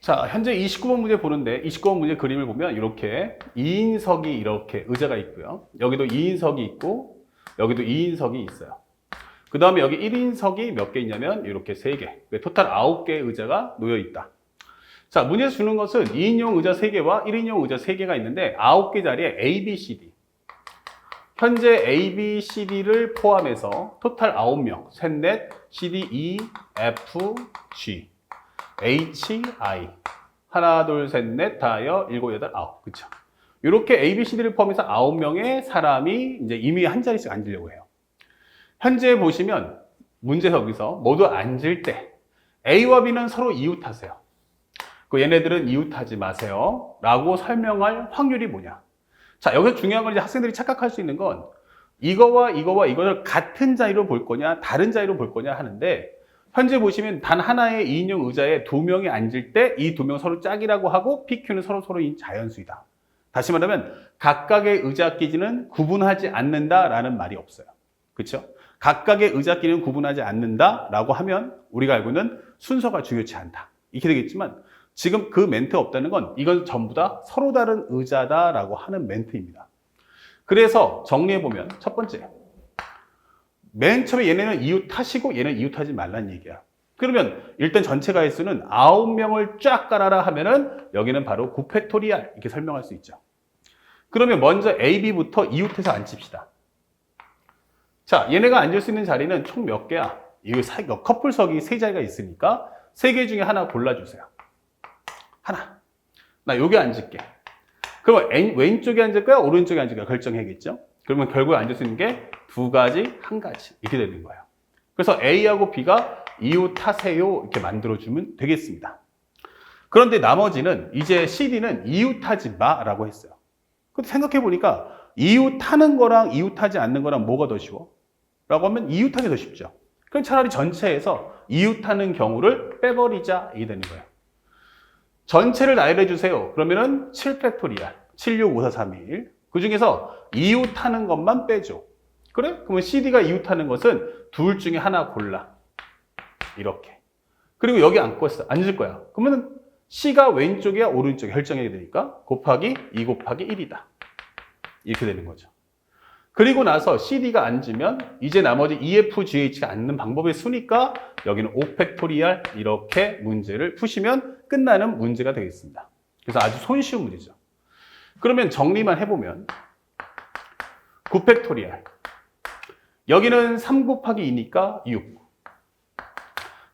자, 현재 29번 문제 보는데 29번 문제 그림을 보면 이렇게 2인석이 이렇게 의자가 있고요. 여기도 2인석이 있고 여기도 2인석이 있어요. 그 다음에 여기 1인석이 몇 개 있냐면 이렇게 3개. 토탈 9개의 의자가 놓여 있다. 자, 문제에서 주는 것은 2인용 의자 3개와 1인용 의자 3개가 있는데 9개 자리에 A, B, C, D. 현재 A, B, C, D를 포함해서 토탈 9명. 셋, 넷, C, D, E, F, G. H, I. 하나, 둘, 셋, 넷, 다여, 일곱, 여덟, 아홉. 그쵸? 이렇게 A, B, C, D를 포함해서 아홉 명의 사람이 이제 이미 한 자리씩 앉으려고 해요. 현재 보시면 문제 여기서 모두 앉을 때 A와 B는 서로 이웃하세요. 그 얘네들은 이웃하지 마세요. 라고 설명할 확률이 뭐냐? 자, 여기서 중요한 건 이제 학생들이 착각할 수 있는 건 이거와 이거와 이거를 같은 자리로 볼 거냐, 다른 자리로 볼 거냐 하는데 현재 보시면 단 하나의 2인용 의자에 두 명이 앉을 때 이 두 명 서로 짝이라고 하고 PQ는 서로 서로인 자연수이다. 다시 말하면 각각의 의자 끼지는 구분하지 않는다라는 말이 없어요. 그렇죠? 각각의 의자 끼는 구분하지 않는다라고 하면 우리가 알고 있는 순서가 중요치 않다. 이렇게 되겠지만 지금 그 멘트 없다는 건 이건 전부 다 서로 다른 의자다라고 하는 멘트입니다. 그래서 정리해 보면 첫 번째 맨 처음에 얘네는 이웃 탓이고 얘는 이웃 하지 말란 얘기야. 그러면 일단 전체 가해수는 9명을 쫙 깔아라 하면은 여기는 바로 9팩토리알 이렇게 설명할 수 있죠. 그러면 먼저 A, B부터 이웃해서 앉힙시다. 자, 얘네가 앉을 수 있는 자리는 총 몇 개야? 이거 커플석이 세 자리가 있으니까 세 개 중에 하나 골라주세요. 하나. 나 여기 앉을게. 엔- 왼쪽에 앉을 거야? 오른쪽에 앉을 거야? 결정해야겠죠? 그러면 결국에 앉을 수 있는 게 두 가지, 한 가지. 이렇게 되는 거예요. 그래서 A하고 B가 이웃하세요. 이렇게 만들어주면 되겠습니다. 그런데 나머지는 이제 CD는 이웃하지 마라고 했어요. 근데 생각해보니까 이웃하는 거랑 이웃하지 않는 거랑 뭐가 더 쉬워? 라고 하면 이웃하기 더 쉽죠. 그럼 차라리 전체에서 이웃하는 경우를 빼버리자. 이게 되는 거예요. 전체를 나열해 주세요. 그러면은 7 팩토리알, 7, 6, 5, 4, 3, 2, 1. 그 중에서 이웃하는 것만 빼줘. 그래? 그러면 CD가 이웃하는 것은 둘 중에 하나 골라. 이렇게. 그리고 여기 앉고 있어. 앉을 거야. 그러면 C가 왼쪽이야, 오른쪽에 결정해야 되니까 곱하기 2 곱하기 1이다. 이렇게 되는 거죠. 그리고 나서 CD가 앉으면 이제 나머지 EFGH가 앉는 방법의 수니까 여기는 5팩토리알 이렇게 문제를 푸시면 끝나는 문제가 되겠습니다. 그래서 아주 손쉬운 문제죠. 그러면 정리만 해보면 9팩토리알 여기는 3 곱하기 2니까 6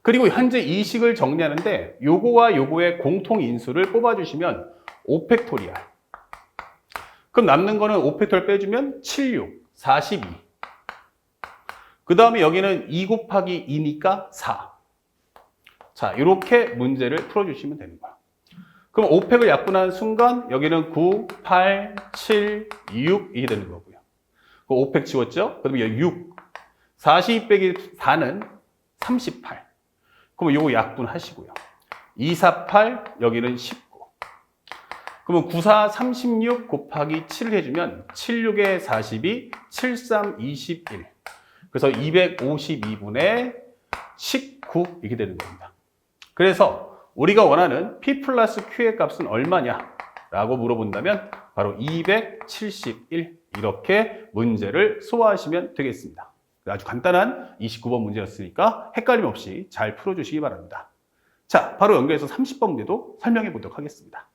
그리고 현재 이 식을 정리하는데 요거와 요거의 공통 인수를 뽑아주시면 5팩토리알 그럼 남는 거는 5팩토리알 빼주면 7, 6, 42. 그 다음에 여기는 2 곱하기 2니까 4. 자, 이렇게 문제를 풀어주시면 되는 거야. 그럼 5팩을 약분하는 순간 여기는 9, 8, 7, 6 이게 되는 거고요. 그 5팩 지웠죠? 여기 6. 42 빼기 4는 38. 그럼 요거 약분 하시고요. 2, 4, 8 여기는 19. 그러면 9, 4, 36 곱하기 7을 해주면 7, 6에 42, 7, 3, 21. 그래서 252분의 19 이렇게 되는 겁니다. 그래서 우리가 원하는 P 플러스 Q의 값은 얼마냐? 라고 물어본다면 바로 271 이렇게 문제를 소화하시면 되겠습니다. 아주 간단한 29번 문제였으니까 헷갈림 없이 잘 풀어주시기 바랍니다. 자, 바로 연결해서 30번 문제도 설명해 보도록 하겠습니다.